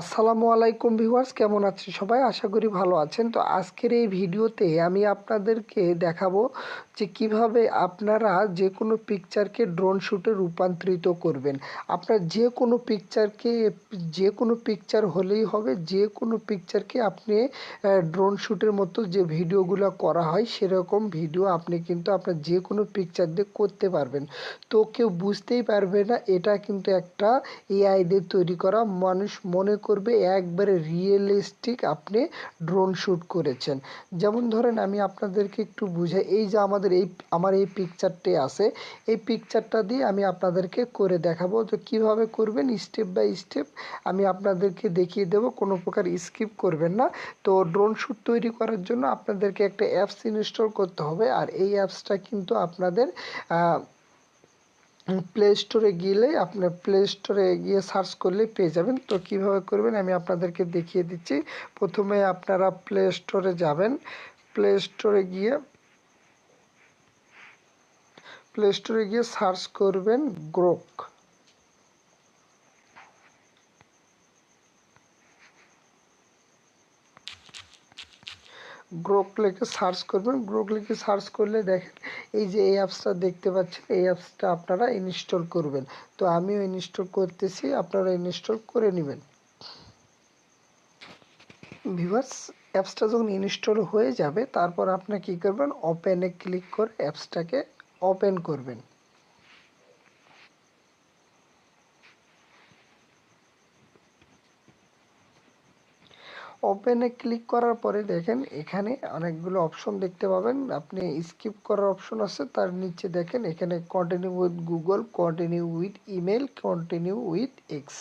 আসসালামু আলাইকুম ভিউয়ার্স, কেমন আছেন সবাই? আশা করি ভালো আছেন। তো আজকের এই ভিডিওতে আমি আপনাদেরকে দেখাবো যে কীভাবে আপনারা যে কোনো পিকচারকে ড্রোন শ্যুটে রূপান্তরিত করবেন। আপনার যে কোনো পিকচারকে যে কোনো পিকচার হলেই হবে যে কোনো পিকচারকে আপনি ড্রোন শ্যুটের মতো যে ভিডিওগুলো করা হয়, সেরকম ভিডিও আপনি কিন্তু আপনার যে কোনো পিকচার দিয়ে করতে পারবেন। তো কেউ বুঝতেই পারবে না, এটা কিন্তু একটা এআই দিয়ে তৈরি করা। মানুষ মনে করবে একবারে রিয়েলিস্টিক আপনি ড্রোন শ্যুট করেছেন। যেমন ধরেন আমি আপনাদেরকে একটু বুঝাই, এই যে আমাদের এই, আমার এই পিকচারটি আছে। এই পিকচারটা দিয়ে আমি আপনাদেরকে করে দেখাবো তো কীভাবে করবেন স্টেপ বাই স্টেপ আমি আপনাদেরকে দেখিয়ে দেবো, কোনো প্রকার স্কিপ করবেন না। তো ড্রোন শ্যুট তৈরি করার জন্য আপনাদেরকে একটা অ্যাপস ইনস্টল করতে হবে। আর এই অ্যাপসটা কিন্তু আপনাদের প্লে স্টোরে গেলে, আপনার প্লে স্টোরে গিয়ে সার্চ করলে পেয়ে যাবেন। তো কীভাবে করবেন আমি আপনাদেরকে দেখিয়ে দিচ্ছি। প্রথমে আপনারা প্লে স্টোরে যাবেন। প্লে স্টোরে গিয়ে প্লে স্টোরে গিয়ে সার্চ করবেন গ্রোক গ্রোক লিখে সার্চ করবেন। গ্রোক লিখে সার্চ করলে দেখেন, এই যে এই অ্যাপসটা দেখতে পাচ্ছেন, এই অ্যাপসটা আপনারা ইনস্টল করবেন। তো আমিও ইনস্টল করতেছি, আপনারা ইনস্টল করে নেবেন। ভিভার্স অ্যাপসটা যখন ইনস্টল হয়ে যাবে, তারপর আপনি কী করবেন? ওপেনে ক্লিক করে অ্যাপসটাকে ওপেন করবেন। ওপেনে ক্লিক করার পরে দেখেন এখানে অনেকগুলো অপশন দেখতে পাবেন। আপনি স্কিপ করার অপশন আছে, তার নিচে দেখেন এখানে continue with Google continue with email continue with X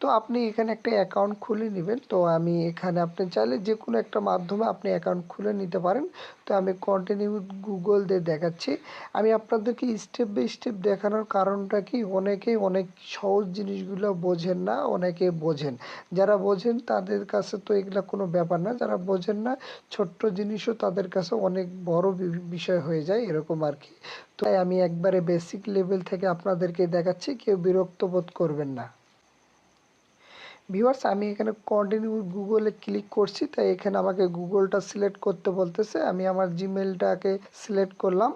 তো আপনি এখানে একটা অ্যাকাউন্ট খুলে নেবেন। তো আমি এখানে আপনি চাইলে যে কোনো একটা মাধ্যমে আপনি অ্যাকাউন্ট খুলে নিতে পারেন। তো আমি কন্টিনিউ উইথ গুগল দিয়ে দেখাচ্ছি। আমি আপনাদেরকে স্টেপ বাই স্টেপ দেখানোর কারণটা কি? অনেকেই অনেক সহজ জিনিসগুলো বোঝেন না, অনেকে বোঝেন। যারা বোঝেন তাদের কাছে তো এগুলো এটা কোনো ব্যাপার না, যারা বোঝেন না, ছোট্ট জিনিসও তাদের কাছে অনেক বড় বিষয় হয়ে যায় এরকম আর কি তো আমি একবারে বেসিক লেভেল থেকে আপনাদেরকে দেখাচ্ছি, কেউ বিরক্ত বোধ করবেন না। ভিউয়ার্স আমি এখানে কন্টিনিউ গুগলে ক্লিক করছি, তাই এখানে আমাকে গুগলটা সিলেক্ট করতে বলতেছে। আমি আমার জিমেলটাকে সিলেক্ট করলাম।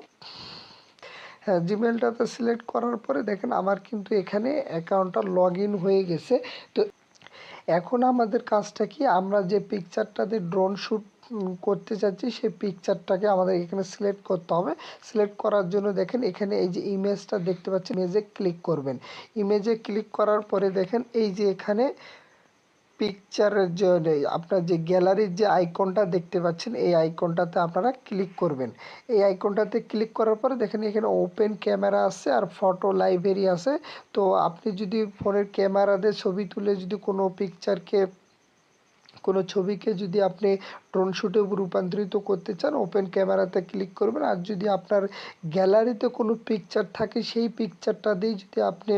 হ্যাঁ জিমেলটাতে সিলেক্ট করার পরে দেখেন, আমার কিন্তু এখানে অ্যাকাউন্টটা লগ হয়ে গেছে। তো এখন আমাদের কাজটা কি? আমরা যে পিকচারটাতে ড্রোন শ্যুট করতে চাচ্ছি, সেই পিকচারটাকে আমাদের এখানে সিলেক্ট করতে হবে। সিলেক্ট করার জন্য দেখেন, এখানে এই যে ইমেজটা দেখতে পাচ্ছেন ইমেজে ক্লিক করবেন। ইমেজে ক্লিক করার পরে দেখেন, এই যে এখানে পিকচারের জন্য আপনার যে গ্যালারির যে আইকনটা দেখতে পাচ্ছেন, এই আইকনটাতে আপনারা ক্লিক করবেন। এই আইকনটাতে ক্লিক করার পরে দেখেন এখানে ওপেন ক্যামেরা আছে আর ফটো লাইব্রেরি আছে। তো আপনি যদি ফোনের ক্যামেরা দিয়ে ছবি তুলে যদি কোনো পিকচারকে কোনো ছবিকে যদি আপনি ড্রোন শ্যুটে রূপান্তরিত করতে চান ওপেন ক্যামেরাতে ক্লিক করবেন। আর যদি আপনার গ্যালারিতে কোনো পিকচার থাকে, সেই পিকচারটা দিয়ে যদি আপনি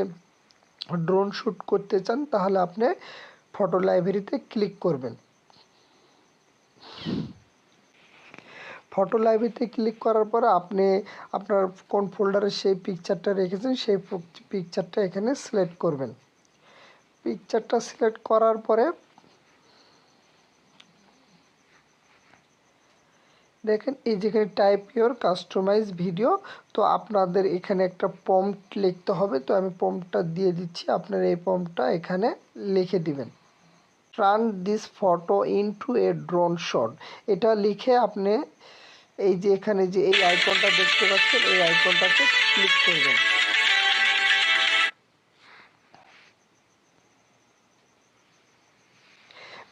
ড্রোন শ্যুট করতে চান, তাহলে আপনি ফটো লাইব্রেরিতে ক্লিক করবেন। ফটো লাইব্রেরিতে ক্লিক করার পরে আপনি আপনার কোন ফোল্ডারে সেই পিকচারটা রেখেছেন, সেই পিকচারটা এখানে সিলেক্ট করবেন। পিকচারটা সিলেক্ট করার পরে দেখেন, এই যেখানে টাইপ ইউর কাস্টমাইজ ভিডিও তো আপনাদের এখানে একটা পম্প লিখতে হবে। তো আমি পম্পটা দিয়ে দিচ্ছি, আপনার এই পম্পটা এখানে লিখে দিবেন। Turn this photo into a drone shot এটা লিখে আপনি এই যে এখানে যে এই আইকনটা দেখতে পাচ্ছেন, এই আইকনটাতে ক্লিক করবেন।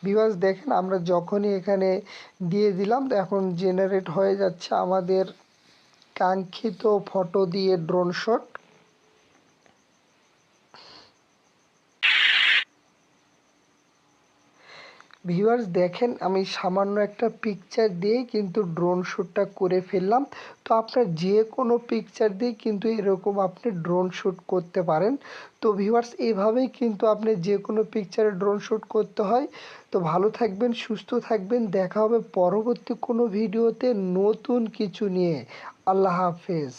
বিবাস দেখেন, আমরা যখনই এখানে দিয়ে দিলাম এখন জেনারেট হয়ে যাচ্ছে আমাদের কাঙ্ক্ষিত ফটো দিয়ে ড্রোন শট ভিউয়ার্স দেখেন, আমি সামান্য একটা পিকচার দিয়ে কিন্তু ড্রোন শ্যুটটা করে ফেললাম। তো আপনার যে কোনো পিকচার দিয়ে কিন্তু এরকম আপনি ড্রোন শ্যুট করতে পারেন। তো ভিউয়ার্স এভাবেই কিন্তু আপনি যে কোনো পিকচারে ড্রোন শ্যুট করতে হয়। তো ভালো থাকবেন, সুস্থ থাকবেন। দেখা হবে পরবর্তী কোনো ভিডিওতে নতুন কিছু নিয়ে। আল্লাহ হাফেজ।